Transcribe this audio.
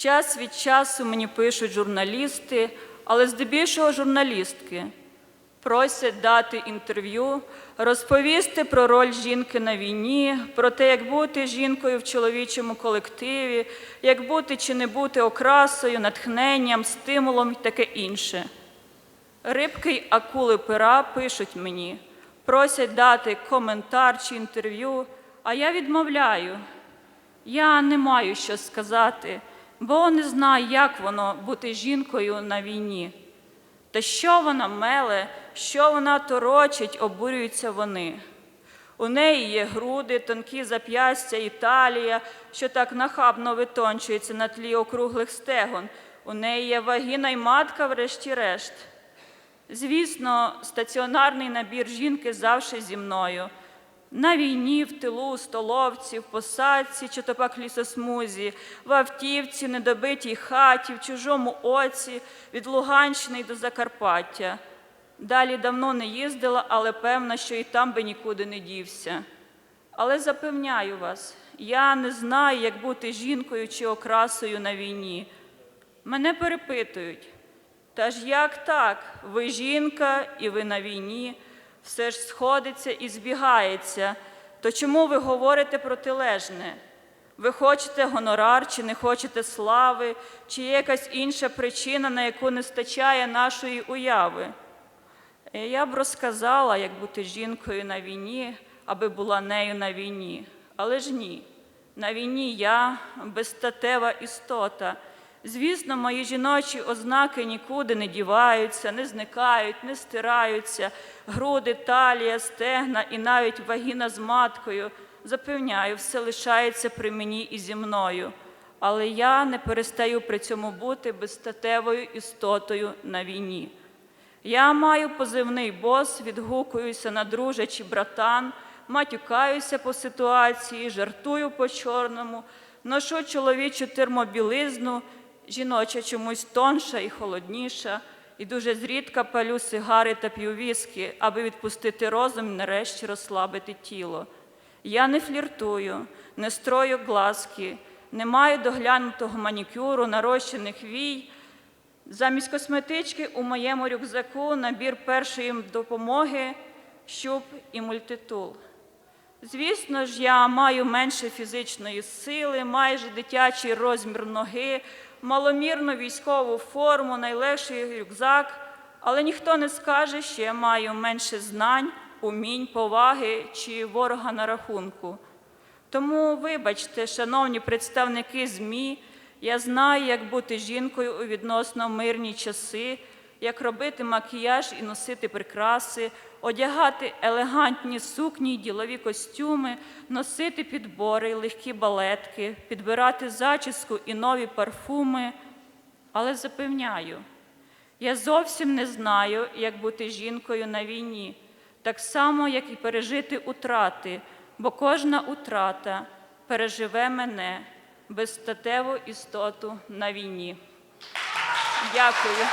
Час від часу мені пишуть журналісти, але здебільшого журналістки. Просять дати інтерв'ю, розповісти про роль жінки на війні, про те, як бути жінкою в чоловічому колективі, як бути чи не бути окрасою, натхненням, стимулом і таке інше. Рибки й акули пера пишуть мені, просять дати коментар чи інтерв'ю, а я відмовляю. Я не маю що сказати, бо не знаю, як воно бути жінкою на війні. Та що вона меле, що вона торочить, обурюються вони. У неї є груди, тонкі зап'ястя і талія, що так нахабно витончується на тлі округлих стегон. У неї є вагіна й матка, врешті-решт. Звісно, стаціонарний набір жінки завжди зі мною. На війні, в тилу, столовці, в посадці чи то пак лісосмузі, в автівці, недобитій хаті, в чужому оці, від Луганщини до Закарпаття. Далі давно не їздила, але певна, що і там би нікуди не дівся. Але запевняю вас, я не знаю, як бути жінкою чи окрасою на війні. Мене перепитують. Та ж як так? Ви жінка і ви на війні, все ж сходиться і збігається. То чому ви говорите протилежне? Ви хочете гонорар, чи не хочете слави, чи є якась інша причина, на яку не стачає нашої уяви? Е, Я б розказала, як бути жінкою на війні, аби була нею на війні. Але ж ні. На війні я безстатева істота. Звісно, мої жіночі ознаки нікуди не діваються, не зникають, не стираються. Груди, талія, стегна і навіть вагіна з маткою. Запевняю, все лишається при мені і зі мною. Але я не перестаю при цьому бути безстатевою істотою на війні. Я маю позивний бос, відгукуюся на друже чи братан, матюкаюся по ситуації, жартую по чорному, ношу чоловічу термобілизну, жіноча чомусь тонша і холодніша, і дуже зрідка палю сигари та п'ю віскі, аби відпустити розум і нарешті розслабити тіло. Я не фліртую, не строю глазки, не маю доглянутого манікюру, нарощених вій. Замість косметички у моєму рюкзаку набір першої допомоги, щуп і мультитул. Звісно ж, я маю менше фізичної сили, майже дитячий розмір ноги, маломірну військову форму, найлегший рюкзак, але ніхто не скаже, що я маю менше знань, умінь, поваги чи ворога на рахунку. Тому, вибачте, шановні представники ЗМІ, я знаю, як бути жінкою у відносно мирні часи, як робити макіяж і носити прикраси, одягати елегантні сукні й ділові костюми, носити підбори, й легкі балетки, підбирати зачіску і нові парфуми. Але запевняю, я зовсім не знаю, як бути жінкою на війні, так само, як і пережити утрати, бо кожна утрата переживе мене, безстатеву істоту на війні. Дякую.